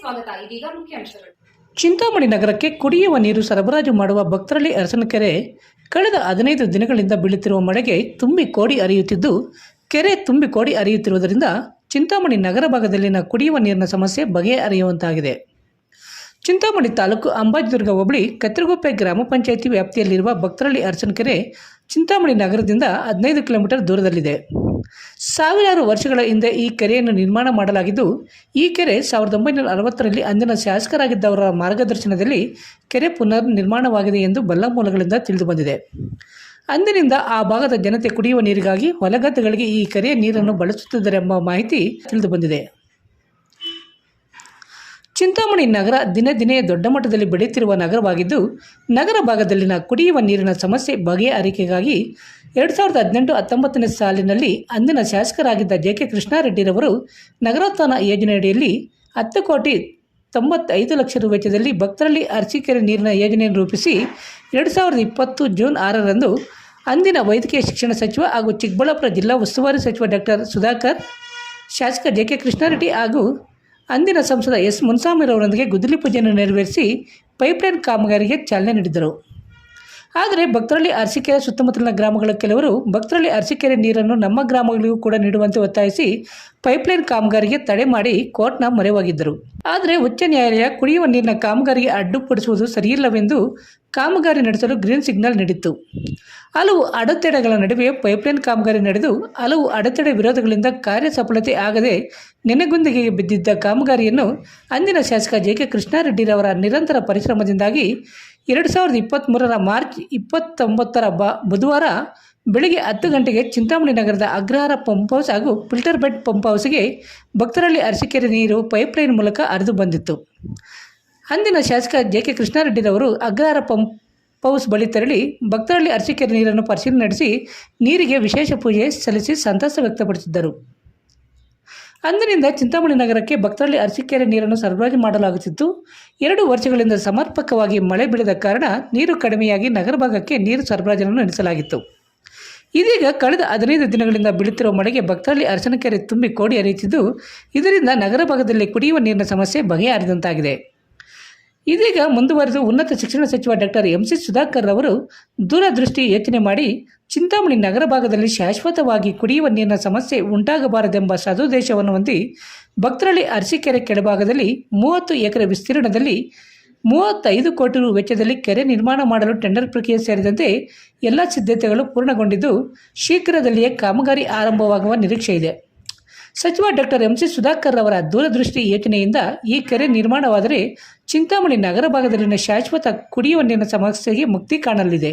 ಸ್ವಾಗತ. ಇದೀಗ ಮುಖ್ಯಾಂಶಗಳು ಚಿಂತಾಮಣಿ ನಗರಕ್ಕೆ ಕುಡಿಯುವ ನೀರು ಸರಬರಾಜು ಮಾಡುವ ಭಕ್ತರಳ್ಳಿ ಅರಸನಕೆರೆ. ಕಳೆದ ಹದಿನೈದು ದಿನಗಳಿಂದ ಬೀಳುತ್ತಿರುವ ಮಳೆಗೆ ತುಂಬಿ ಕೋಡಿ ಹರಿಯುತ್ತಿದ್ದು, ಕೆರೆ ತುಂಬಿ ಕೋಡಿ ಹರಿಯುತ್ತಿರುವುದರಿಂದ ಚಿಂತಾಮಣಿ ನಗರ ಭಾಗದಲ್ಲಿನ ಕುಡಿಯುವ ನೀರಿನ ಸಮಸ್ಯೆ ಬಗೆಹರಿಯುವಂತಾಗಿದೆ. ಚಿಂತಾಮಣಿ ತಾಲೂಕು ಅಂಬಾಜಿದುರ್ಗ ಹೋಬಳಿ ಕತ್ತರಗುಪ್ಪೆ ಗ್ರಾಮ ಪಂಚಾಯಿತಿ ವ್ಯಾಪ್ತಿಯಲ್ಲಿರುವ ಭಕ್ತರಳ್ಳಿ ಅರಸನಕೆರೆ ಚಿಂತಾಮಣಿ ನಗರದಿಂದ ಹದಿನೈದು ಕಿಲೋಮೀಟರ್ ದೂರದಲ್ಲಿದೆ. ಸಾವಿರಾರು ವರ್ಷಗಳ ಹಿಂದೆ ಈ ಕೆರೆಯನ್ನು ನಿರ್ಮಾಣ ಮಾಡಲಾಗಿದ್ದು, ಈ ಕೆರೆ ಸಾವಿರದ ಒಂಬೈನೂರ ಅರವತ್ತರಲ್ಲಿ ಅಂದಿನ ಶಾಸಕರಾಗಿದ್ದವರ ಮಾರ್ಗದರ್ಶನದಲ್ಲಿ ಕೆರೆ ಪುನರ್ ನಿರ್ಮಾಣವಾಗಿದೆ ಎಂದು ಬಲ್ಲ ಮೂಲಗಳಿಂದ ತಿಳಿದುಬಂದಿದೆ. ಅಂದಿನಿಂದ ಆ ಭಾಗದ ಜನತೆ ಕುಡಿಯುವ ನೀರಿಗಾಗಿ ಹೊಲಗದ್ದೆಗಳಿಗೆ ಈ ಕೆರೆಯ ನೀರನ್ನು ಬಳಸುತ್ತಿದ್ದರೆಂಬ ಮಾಹಿತಿ ತಿಳಿದುಬಂದಿದೆ. ಚಿಂತಾಮಣಿ ನಗರ ದಿನೇ ದಿನೇ ದೊಡ್ಡ ಮಟ್ಟದಲ್ಲಿ ಬೆಳೆಯುತ್ತಿರುವ ನಗರವಾಗಿದ್ದು, ನಗರ ಭಾಗದಲ್ಲಿನ ಕುಡಿಯುವ ನೀರಿನ ಸಮಸ್ಯೆ ಬಗೆಹರಿಕೆಗಾಗಿ ಎರಡು ಸಾವಿರದ ಹದಿನೆಂಟು ಹತ್ತೊಂಬತ್ತನೇ ಸಾಲಿನಲ್ಲಿ ಅಂದಿನ ಶಾಸಕರಾಗಿದ್ದ ಜೆ ಕೆ ಕೃಷ್ಣಾರೆಡ್ಡಿರವರು ನಗರೋತ್ಥಾನ ಯೋಜನೆಯಡಿಯಲ್ಲಿ ಹತ್ತು ಕೋಟಿ ತೊಂಬತ್ತೈದು ಲಕ್ಷ ರು ವೆಚ್ಚದಲ್ಲಿ ಭಕ್ತರಲ್ಲಿ ಅರಸೀಕೆರೆ ನೀರಿನ ಯೋಜನೆಯನ್ನು ರೂಪಿಸಿ ಎರಡು ಸಾವಿರದ ಇಪ್ಪತ್ತು ಜೂನ್ ಆರರಂದು ಅಂದಿನ ವೈದ್ಯಕೀಯ ಶಿಕ್ಷಣ ಸಚಿವ ಹಾಗೂ ಚಿಕ್ಕಬಳ್ಳಾಪುರ ಜಿಲ್ಲಾ ಉಸ್ತುವಾರಿ ಸಚಿವ ಡಾಕ್ಟರ್ ಸುಧಾಕರ್, ಶಾಸಕ ಜೆ ಕೆ ಕೃಷ್ಣಾರೆಡ್ಡಿ ಹಾಗೂ ಅಂದಿನ ಸಂಸದ ಎಸ್ ಮುನ್ಸಾಮಿರವರೊಂದಿಗೆ ಗುದ್ದಲಿ ಪೂಜೆಯನ್ನು ನೆರವೇರಿಸಿ ಪೈಪ್ಲೈನ್ ಕಾಮಗಾರಿಗೆ ಚಾಲನೆ ನೀಡಿದರು. ಆದರೆ ಭಕ್ತರಳ್ಳಿ ಅರಸೀಕೆರೆ ಸುತ್ತಮುತ್ತಲಿನ ಗ್ರಾಮಗಳ ಕೆಲವರು ಭಕ್ತರಳ್ಳಿ ಅರಸಿಕೆರೆ ನೀರನ್ನು ನಮ್ಮ ಗ್ರಾಮಗಳಿಗೂ ಕೂಡ ನೀಡುವಂತೆ ಒತ್ತಾಯಿಸಿ ಪೈಪ್ಲೈನ್ ಕಾಮಗಾರಿಗೆ ತಡೆ ಮಾಡಿ ಕೋರ್ಟ್ನ ಮೊರೆವಾಗಿದ್ದರು. ಆದರೆ ಉಚ್ಚ ನ್ಯಾಯಾಲಯ ಕುಡಿಯುವ ನೀರಿನ ಕಾಮಗಾರಿಗೆ ಅಡ್ಡುಪಡಿಸುವುದು ಸರಿಯಿಲ್ಲವೆಂದು ಕಾಮಗಾರಿ ನಡೆಸಲು ಗ್ರೀನ್ ಸಿಗ್ನಲ್ ನೀಡಿತ್ತು. ಹಲವು ಅಡೆತಡೆಗಳ ನಡುವೆ ಪೈಪ್ಲೈನ್ ಕಾಮಗಾರಿ ನಡೆದು ಹಲವು ಅಡೆತಡೆ ವಿರೋಧಗಳಿಂದ ಕಾರ್ಯ ಸಫಲತೆ ಆಗದೆ ನೆನೆಗುಂದಿಗೆ ಬಿದ್ದಿದ್ದ ಕಾಮಗಾರಿಯನ್ನು ಅಂದಿನ ಶಾಸಕ ಜೆ ಕೆ ಕೃಷ್ಣಾರೆಡ್ಡಿರವರ ನಿರಂತರ ಪರಿಶ್ರಮದಿಂದಾಗಿ ಎರಡು ಸಾವಿರದ ಇಪ್ಪತ್ತ್ಮೂರರ ಮಾರ್ಚ್ ಇಪ್ಪತ್ತೊಂಬತ್ತರ ಬ, ಬುಧವಾರ ಬೆಳಿಗ್ಗೆ ಹತ್ತು ಗಂಟೆಗೆ ಚಿಂತಾಮಣಿ ನಗರದ ಅಗ್ರಹಾರ ಪಂಪ್ ಹೌಸ್ ಹಾಗೂ ಫಿಲ್ಟರ್ ಬೆಡ್ ಪಂಪ್ ಹೌಸ್ಗೆ ಭಕ್ತರಲ್ಲಿ ಅರಸಿಕೆರೆ ನೀರು ಪೈಪ್ಲೈನ್ ಮೂಲಕ ಹರಿದು ಬಂದಿತ್ತು. ಅಂದಿನ ಶಾಸಕ ಜೆ ಕೆ ಕೃಷ್ಣಾರೆಡ್ಡಿರವರು ಅಗ್ರಹಾರ ಪಂಪ್ ಹೌಸ್ ಬಳಿ ತೆರಳಿ ಭಕ್ತರಲ್ಲಿ ಅರಸಿಕೆರೆ ನೀರನ್ನು ಪರಿಶೀಲನೆ ನಡೆಸಿ ನೀರಿಗೆ ವಿಶೇಷ ಪೂಜೆ ಸಲ್ಲಿಸಿ ಸಂತಸ ವ್ಯಕ್ತಪಡಿಸಿದ್ದರು. ಅಂದಿನಿಂದ ಚಿಂತಾಮಣಿ ನಗರಕ್ಕೆ ಭಕ್ತರಲ್ಲಿ ಅರಸಿಕೆರೆ ನೀರನ್ನು ಸರಬರಾಜು ಮಾಡಲಾಗುತ್ತಿತ್ತು. ಎರಡು ವರ್ಷಗಳಿಂದ ಸಮರ್ಪಕವಾಗಿ ಮಳೆ ಬೀಳದ ಕಾರಣ ನೀರು ಕಡಿಮೆಯಾಗಿ ನಗರ ಭಾಗಕ್ಕೆ ನೀರು ಸರಬರಾಜನ್ನು ನಡೆಸಲಾಗಿತ್ತು. ಇದೀಗ ಕಳೆದ ಹದಿನೈದು ದಿನಗಳಿಂದ ಬೀಳುತ್ತಿರುವ ಮಳೆಗೆ ಭಕ್ತರಲ್ಲಿ ಅರಸನಕೆರೆ ತುಂಬಿ ಕೋಡಿ ಹರಿಯುತ್ತಿದ್ದು, ಇದರಿಂದ ನಗರ ಭಾಗದಲ್ಲಿ ಕುಡಿಯುವ ನೀರಿನ ಸಮಸ್ಯೆ ಬಗೆಹರಿದಂತಾಗಿದೆ. ಇದೀಗ ಮುಂದುವರೆದು ಉನ್ನತ ಶಿಕ್ಷಣ ಸಚಿವ ಡಾಕ್ಟರ್ ಎಂ ಸಿ ಸುಧಾಕರ್ ಅವರು ದೂರದೃಷ್ಟಿ ಯೋಚನೆ ಮಾಡಿ ಚಿಂತಾಮಣಿ ನಗರ ಭಾಗದಲ್ಲಿ ಶಾಶ್ವತವಾಗಿ ಕುಡಿಯುವ ನೀರಿನ ಸಮಸ್ಯೆ ಉಂಟಾಗಬಾರದೆಂಬ ಸದುದ್ದೇಶವನ್ನು ಹೊಂದಿ ಭಕ್ತರಳ್ಳಿ ಅರಸೀಕೆರೆ ಕೆಳಭಾಗದಲ್ಲಿ ಮೂವತ್ತು ಎಕರೆ ವಿಸ್ತೀರ್ಣದಲ್ಲಿ ಮೂವತ್ತೈದು ಕೋಟಿ ರು ವೆಚ್ಚದಲ್ಲಿ ಕೆರೆ ನಿರ್ಮಾಣ ಮಾಡಲು ಟೆಂಡರ್ ಪ್ರಕ್ರಿಯೆ ಸೇರಿದಂತೆ ಎಲ್ಲ ಸಿದ್ಧತೆಗಳು ಪೂರ್ಣಗೊಂಡಿದ್ದು ಶೀಘ್ರದಲ್ಲಿಯೇ ಕಾಮಗಾರಿ ಆರಂಭವಾಗುವ ನಿರೀಕ್ಷೆ ಇದೆ. ಸಚಿವ ಡಾಕ್ಟರ್ ಎಂ ಸಿ ಸುಧಾಕರ್ ಅವರ ದೂರದೃಷ್ಟಿ ಯೋಜನೆಯಿಂದ ಈ ಕೆರೆ ನಿರ್ಮಾಣವಾದರೆ ಚಿಂತಾಮಣಿ ನಗರ ಭಾಗದಲ್ಲಿನ ಶಾಶ್ವತ ಕುಡಿಯುವ ನೀರಿನ ಸಮಸ್ಯೆಗೆ ಮುಕ್ತಿ ಕಾಣಲಿದೆ.